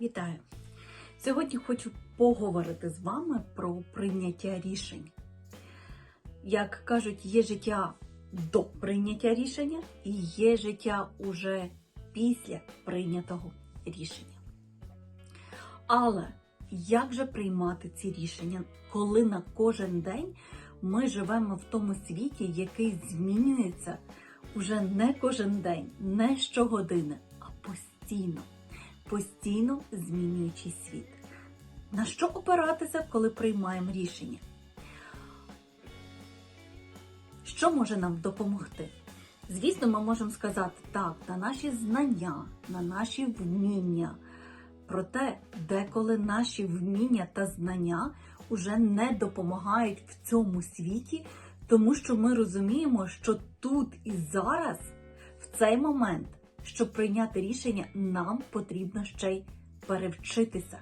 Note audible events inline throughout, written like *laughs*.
Вітаю! Сьогодні хочу поговорити з вами про прийняття рішень. Як кажуть, є життя до прийняття рішення і є життя уже після прийнятого рішення. Але як же приймати ці рішення, коли на кожен день ми живемо в тому світі, який змінюється уже не кожен день, не щогодини, а постійно, постійно змінюючий світ. На що опиратися, коли приймаємо рішення? Що може нам допомогти? Звісно, ми можемо сказати так, на наші знання, на наші вміння. Проте, деколи наші вміння та знання уже не допомагають в цьому світі, тому що ми розуміємо, що тут і зараз, в цей момент, щоб прийняти рішення, нам потрібно ще й перевчитися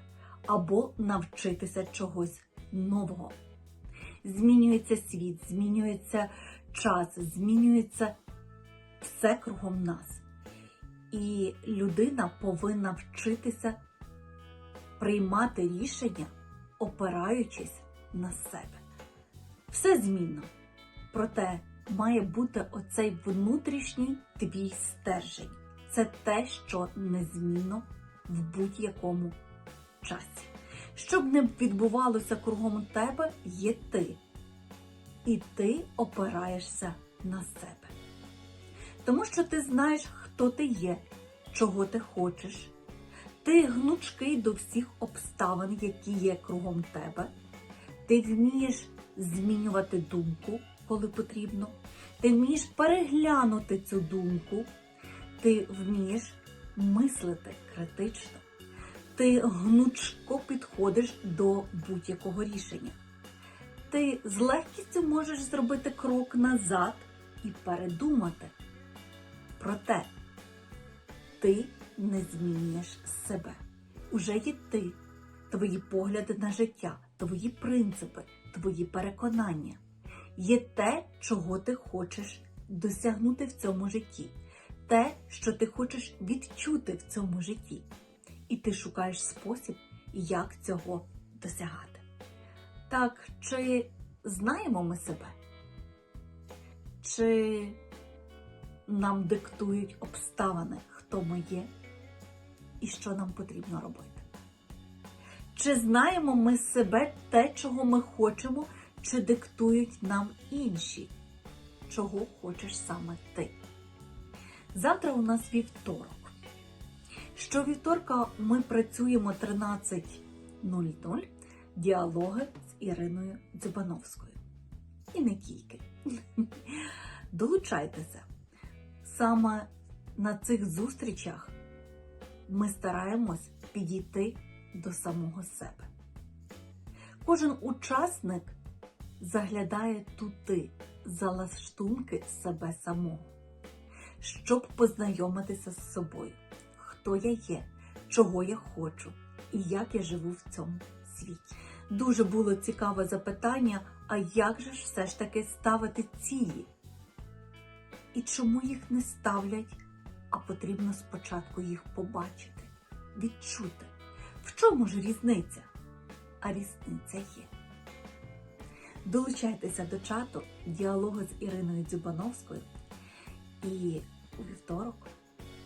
або навчитися чогось нового. Змінюється світ, змінюється час, змінюється все кругом нас. І людина повинна вчитися приймати рішення, опираючись на себе. Все змінно. Проте має бути оцей внутрішній твій стержень. Це те, що незмінно в будь-якому часі. Щоб не відбувалося кругом тебе, є ти. І ти опираєшся на себе. Тому що ти знаєш, хто ти є, чого ти хочеш. Ти гнучкий до всіх обставин, які є кругом тебе. Ти вмієш змінювати думку, коли потрібно. Ти вмієш переглянути цю думку. Ти вмієш мислити критично. Ти гнучко підходиш до будь-якого рішення. Ти з легкістю можеш зробити крок назад і передумати. Проте ти не змінюєш себе. Уже є ти, твої погляди на життя, твої принципи, твої переконання. Є те, чого ти хочеш досягнути в цьому житті, те, що ти хочеш відчути в цьому житті. І ти шукаєш спосіб, як цього досягати. Так, чи знаємо ми себе? Чи нам диктують обставини, хто ми є і що нам потрібно робити? Чи знаємо ми себе те, чого ми хочемо, чи диктують нам інші, чого хочеш саме ти? Завтра у нас вівторок. Щовівторка ми працюємо 13.00 діалоги з Іриною Дзюбановською. І не тільки. *laughs* Долучайтеся. Саме на цих зустрічах ми стараємось підійти до самого себе. Кожен учасник заглядає туди, за лаштунки себе самого, щоб познайомитися з собою, хто я є, чого я хочу і як я живу в цьому світі. Дуже було цікаве запитання, а як же ж все ж таки ставити цілі? І чому їх не ставлять, а потрібно спочатку їх побачити, відчути? В чому ж різниця? А різниця є. Долучайтеся до чату діалогу з Іриною Дзюбановською і у вівторок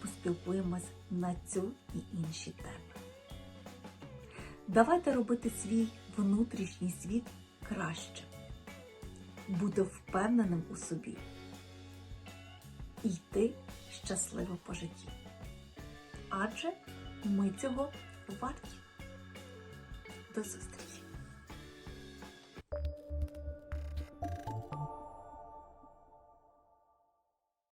поспілкуємось на цю і інші теми. Давайте робити свій внутрішній світ краще, бути впевненим у собі і йти щасливо по житті. Адже ми цього варті. До зустрічі!